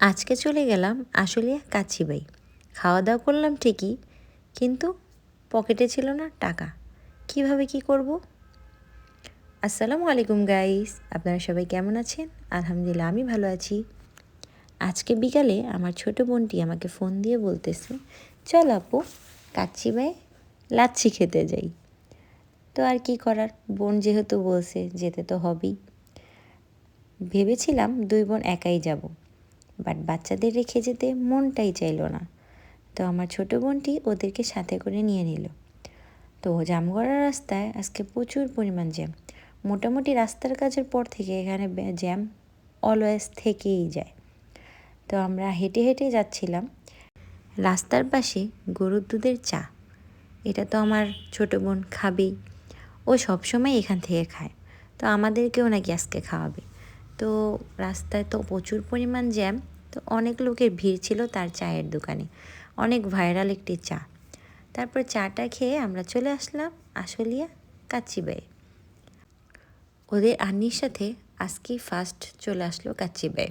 আজকে চলে গেলাম আশুলিয়া কাচ্চিবাই খাওয়া দাওয়া করলাম ঠিকই, কিন্তু পকেটে ছিল না টাকা। কীভাবে কি করব? আসসালামু আলাইকুম গাইস আপনারা সবাই কেমন আছেন? আলহামদুলিল্লাহ, আমি ভালো আছি। আজকে বিকালে আমার ছোট বোনটি আমাকে ফোন দিয়ে বলতেছে, চল আপু কাচ্চিবাই লাচ্ছি খেতে যাই। তো আর কি করার? বোন যেহেতু বলছে, যেতে তো হবেই। ভেবেছিলাম দুই বোন একাই যাব। বাট বাচ্চাদের রেখে যেতে মনটাই চাইল না। তো আমার ছোট বোনটি ওদেরকে সাথে করে নিয়ে নিল। তো জামগড়া রাস্তায় আজকে প্রচুর পরিমাণ জ্যাম। মোটামুটি রাস্তার কাজের পর থেকে এখানে জ্যাম অলওয়েজ থেকেই যায়। তো আমরা হেঁটে হেঁটে যাচ্ছিলাম। রাস্তার পাশে গরুর দুধের চা। এটা তো আমার ছোট বোন খাবেই। ও সবসময় এখান থেকে খায়। তো আমাদেরকেও নাকি আজকে খাওয়াবে। তো রাস্তায় তো প্রচুর পরিমাণ জ্যাম, তো অনেক লোকের ভিড় ছিল তার চায়ের দোকানে। অনেক ভাইরাল একটি চা। তারপর চাটা খেয়ে আমরা চলে আসলাম আশুলিয়া কাচ্চিবাই ওদের আন্নির সাথে আজকেই ফার্স্ট চলে আসলো কাচ্চিবাই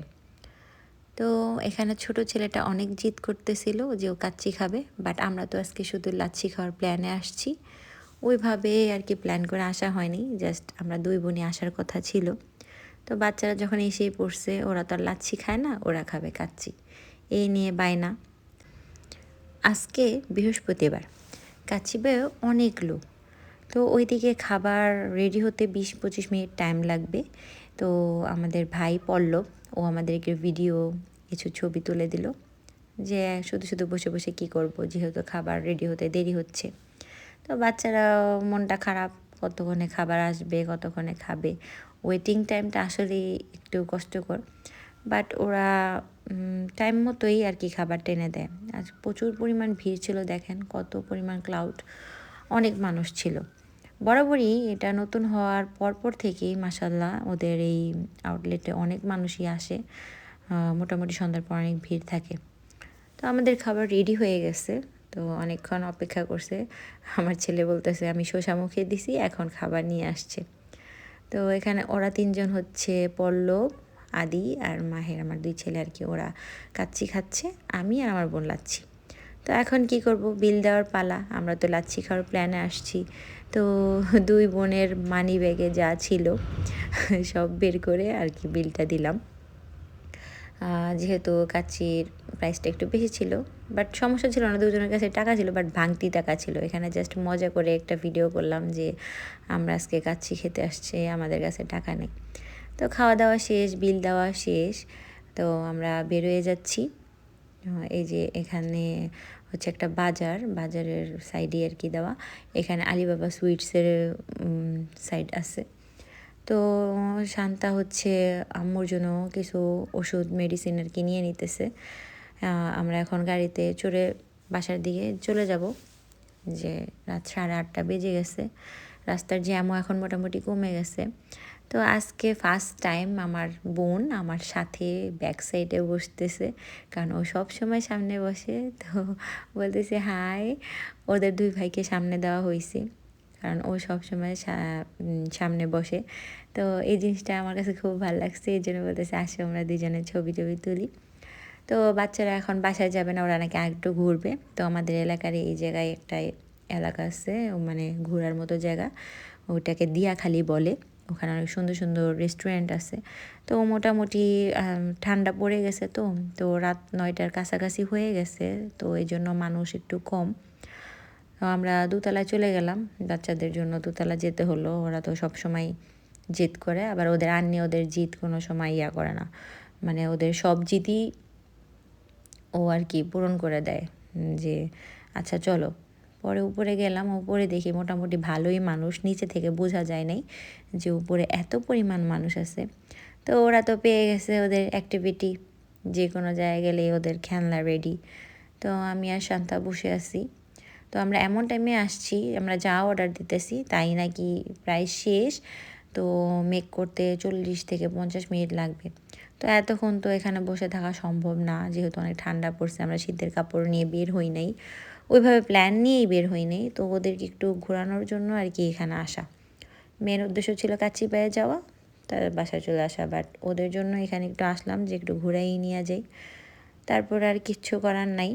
তো এখানে ছোট ছেলেটা অনেক জিদ করতেছিল যে ও কাচ্চি খাবে বাট আমরা তো আজকে শুধু লাচ্ছি খাওয়ার প্ল্যানে আসছি। ওইভাবে আর কি প্ল্যান করে আসা হয়নি জাস্ট আমরা দুই বোনে আসার কথা ছিল। তো বাচ্চারা যখন এসেই পড়ছে, ওরা তো আর লাচ্ছি খায় না, ওরা খাবে কাচ্ছি এই নিয়ে বায়না। আজকে বৃহস্পতিবার। কাচ্ছি বেয়ে অনেক লোক। তো ওইদিকে খাবার রেডি হতে বিশ পঁচিশ মিনিট টাইম লাগবে। তো আমাদের ভাই পল্লব, ও আমাদেরকে ভিডিও কিছু ছবি তুলে দিল। যে শুধু শুধু বসে বসে কি করব, যেহেতু খাবার রেডি হতে দেরি হচ্ছে। তো বাচ্চারা মনটা খারাপ, কতক্ষণে খাবার আসবে, কতক্ষণে খাবে। ওয়েটিং টাইমটা আসলে একটু কষ্টকর। বাট ওরা টাইম মতোই আর কি খাবার টেনে দেয়। আজ প্রচুর পরিমাণ ভিড় ছিল, দেখেন কত পরিমাণ ক্লাউড অনেক মানুষ ছিল। বরাবরই এটা নতুন হওয়ার পরপর থেকেই মাসাল্লাহ ওদের এই আউটলেটে অনেক মানুষই আসে। মোটামুটি সন্ধ্যার পর অনেক ভিড় থাকে। তো আমাদের খাবার রেডি হয়ে গেছে। তো অনেকক্ষণ অপেক্ষা করছে। আমার ছেলে বলতেছে, আমি শসা মুখে দিছি, এখন খাবার নিয়ে আসছে। তো এখানে ওরা তিনজন হচ্ছে পল্লব, আদি আর মাহের। আমার দুই ছেলে আর কি, ওরা কাচ্ছি খাচ্ছে, আমি আর আমার বোন লাচ্ছি। তো এখন কি করব? বিল দেওয়ার পালা, আমরা তো লাচ্ছি খাওয়ার প্ল্যানে আসছি। তো দুই বোনের মানি ব্যাগে যা ছিল, সব বের করে আর কি বিলটা দিলাম। যেহেতু কাচ্চির প্রাইসটা একটু বেশি ছিল বাট সমস্যা ছিল না, দুজনের কাছে টাকা ছিল বাট ভাঙতি টাকা ছিল। এখানে জাস্ট মজা করে একটা ভিডিও করলাম যে, আমরা আজকে কাচ্চি খেতে আসছে, আমাদের কাছে টাকা নেই। তো খাওয়া দাওয়া শেষ বিল দেওয়া শেষ, তো আমরা বেরোয়ে যাচ্ছি। এই যে এখানে হচ্ছে একটা বাজার, বাজারের সাইডে আর কি দেওয়া। এখানে আলিবাবা সুইটসের সাইড আছে। তো শান্তা হচ্ছে আম্মুর জন্য কিছু ওষুধ মেডিসিন আর কি নিয়ে নিতেছে। আমরা এখন গাড়িতে চড়ে বাসার দিকে চলে যাব। যে রাত সাড়ে আটটা বেজে গেছে। রাস্তার জ্যামও এখন মোটামুটি কমে গেছে। তো আজকে ফার্স্ট টাইম আমার বোন আমার সাথে ব্যাক সাইডে বসতেছে। কারণ ও সব সময় সামনে বসে। তো বলতেছে হাই ওদের দুই ভাইকে সামনে দেওয়া হয়েছে কারণ ও সব সময় সামনে বসে। তো এই জিনিসটা আমার কাছে খুব ভালো লাগছে, এই জন্য বলতেছে, আসে আমরা দুজনের ছবি টবি তুলি। তো বাচ্চারা এখন বাসায় যাবে না, ওরা নাকি একটু ঘুরবে। তো আমাদের এলাকার এই জায়গায় একটা এলাকা আছে মানে ঘোরার মতো জায়গা। ওটাকে দিয়াখালি বলে। ওখানে অনেক সুন্দর সুন্দর রেস্টুরেন্ট আছে। তো মোটামুটি ঠান্ডা পড়ে গেছে তো। তো রাত নয়টার কাছাকাছি হয়ে গেছে। তো এই জন্য মানুষ একটু কম। আমরা দুতলায় চলে গেলাম। বাচ্চাদের জন্য দুতলা যেতে হলো। ওরা তো সব সময় জিদ করে। আবার ওদের আননি ওদের জিদ কোনো সময় ইয়া করে না। মানে ওদের সব জিদই ও আর কি পূরণ করে দেয়। যে আচ্ছা চলো। পরে উপরে গেলাম। উপরে দেখি মোটামুটি ভালোই মানুষ। নিচে থেকে বোঝা যায় নাই যে উপরে এত পরিমাণ মানুষ আছে। তো ওরা তো পেয়ে গেছে ওদের অ্যাক্টিভিটি যে কোনো জায়গায় গেলে ওদের খেলনা রেডি তো আমি আর শান্তা বসে আছি। তো আমরা এমন টাইমে আসছি, আমরা যা অর্ডার দিতেছি তাই নাকি প্রায় শেষ। তো মেক করতে চল্লিশ থেকে পঞ্চাশ মিনিট লাগবে। তো এতক্ষণ তো এখানে বসে থাকা সম্ভব না, যেহেতু অনেক ঠান্ডা পড়ছে, আমরা শীতের কাপড় নিয়ে বের হই নাই। ওইভাবে প্ল্যান নিয়েই বের হই নাই, তো ওদেরকে একটু ঘোরানোর জন্য আর কি এখানে আসা। মেন উদ্দেশ্য ছিল কাচ্চি পায়ে যাওয়া তাদের বাসায় চলে আসা বাট ওদের জন্য এখানে একটু আসলাম যে একটু ঘুরাই নিয়ে যাই। তারপর আর কিচ্ছু করার নাই।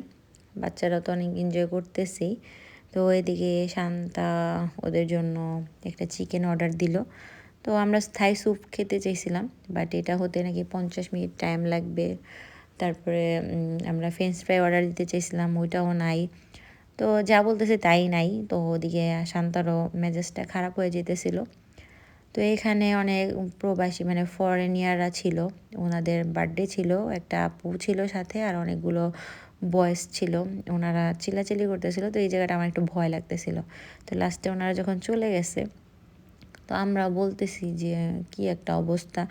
বাচ্চারা তো অনেক এনজয় করতেছি। তো এদিকে শান্তা ওদের জন্য একটা চিকেন অর্ডার দিল। তো আমরা স্থায়ী স্যুপ খেতে চাইছিলাম বাট এটা হতে নাকি পঞ্চাশ মিনিট টাইম লাগবে। তারপরে আমরা ফ্রেঞ্চ ফ্রাই অর্ডার দিতে চাইছিলাম, ওইটাও নাই। তো যা বলতেছে তাই নাই। তো ওদিকে শান্তারও মেজাজটা খারাপ হয়ে যেতেছিল। তো এখানে অনেক প্রবাসী মানে ফরেনিয়াররা ছিল। ওনাদের বার্থডে ছিল, একটা আপু ছিল সাথে, আর অনেকগুলো বয়েস ছিল, ওনারা চিলাচিলি করতেছিল, তো এই জায়গাটা আমার একটু ভয় লাগতেছিল। তো লাস্টে ওনারা যখন চলে গেছে, তো আমরা বলতেছি যে, কি একটা অবস্থা?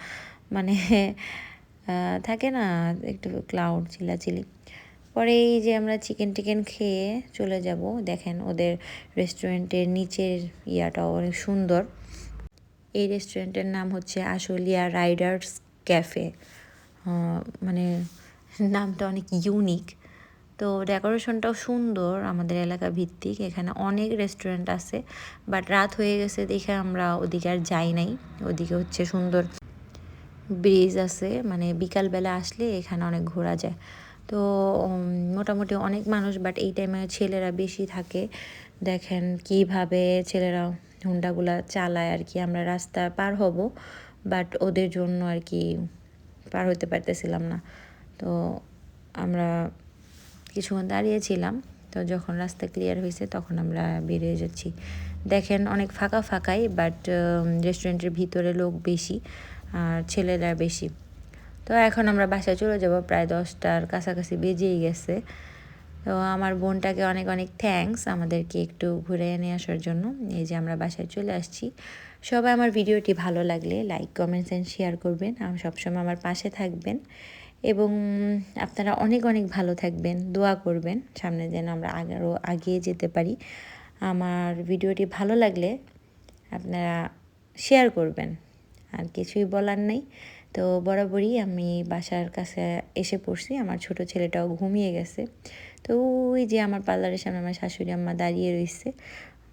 মানে থাকে না, একটু ক্লাউড চিলাচিলি পরে এই যে আমরা চিকেন টিকেন খেয়ে চলে যাব, দেখেন ওদের রেস্টুরেন্টের নিচের ইয়াটাও অনেক সুন্দর। এই রেস্টুরেন্টের নাম হচ্ছে আশুলিয়া রাইডার্স ক্যাফে। মানে নামটা অনেক ইউনিক তো ডেকোরেশনটাও সুন্দর, আমাদের এলাকা ভিত্তিক, এখানে অনেক রেস্টুরেন্ট আছে বাট রাত হয়ে গেছে দেখে আমরা ওদিকে আর যাই নাই, ওদিকে হচ্ছে সুন্দর ব্রিজ আছে মানে বিকালবেলা আসলে এখানে অনেক ঘোরা যায়। তো মোটামুটি অনেক মানুষ বাট এই টাইমে ছেলেরা বেশি থাকে, দেখেন কীভাবে ছেলেরা হুন্ডাগুলা চালায় আর কি, আমরা রাস্তা পার হব বাট ওদের জন্য আর কি পার হতে পারতেছিলাম না। তো আমরা কিছুক্ষণ দাঁড়িয়েছিলাম, তো যখন রাস্তা ক্লিয়ার হয়েছে তখন আমরা বেরিয়ে যাচ্ছি। দেখেন অনেক ফাঁকা ফাঁকাই বাট রেস্টুরেন্টের ভিতরে লোক বেশি আর ছেলেরা বেশি। তো এখন আমরা বাসায় চলে যাব, প্রায় দশটার কাছাকাছি বেজেই গেছে। তো আমার বোনটাকে অনেক অনেক থ্যাংকস আমাদেরকে একটু ঘুরে এনে আসার জন্য। এই যে আমরা বাসায় চলে আসছি। সবাই আমার ভিডিওটি ভালো লাগলে লাইক কমেন্টস অ্যান্ড শেয়ার করবেন। সবসময় আমার পাশে থাকবেন। এবং আপনারা অনেক অনেক ভালো থাকবেন। দোয়া করবেন সামনে যেন আমরা আরও আগিয়ে যেতে পারি। আমার ভিডিওটি ভালো লাগলে আপনারা শেয়ার করবেন। আর কিছুই বলার নেই। তো বরাবরই আমি বাসার কাছে এসে পড়ছি। আমার ছোট ছেলেটাও ঘুমিয়ে গেছে। তো ওই যে আমার পার্লারের সামনে আমার শাশুড়ি আম্মা দাঁড়িয়ে রয়েছে।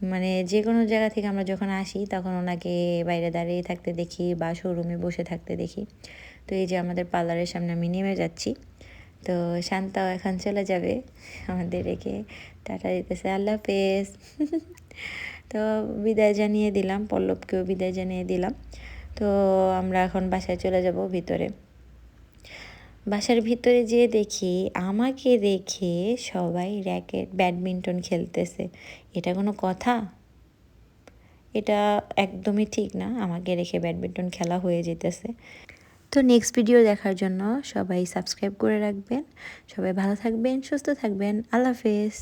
মানে যে কোনো জায়গা থেকে আমরা যখন আসি, তখন ওনাকে বাইরে দাঁড়িয়ে থাকতে দেখি বা শোরুমে বসে থাকতে দেখি। তো এই যে আমাদের পার্লারের সামনে আমি নেমে যাচ্ছি। তো শান্তাও এখন চলে যাবে। আমাদের রেখে টাটা দিতেছে, আল্লাহ হাফেজ। তো বিদায় জানিয়ে দিলাম, পল্লবকেও বিদায় জানিয়ে দিলাম। তো আমরা এখন বাসায় চলে যাব ভিতরে। বাসার ভিতরে যেয়ে দেখি, আমাকে রেখে সবাই র্যাকেট ব্যাডমিন্টন খেলতেছে। এটা কোনো কথা? এটা একদমই ঠিক না। আমাকে রেখে ব্যাডমিন্টন খেলা হয়ে যেতেছে। তো নেক্সট ভিডিও দেখার জন্য সবাই সাবস্ক্রাইব করে রাখবেন। সবাই ভালো থাকবেন, সুস্থ থাকবেন। আল্লাহ হাফেজ।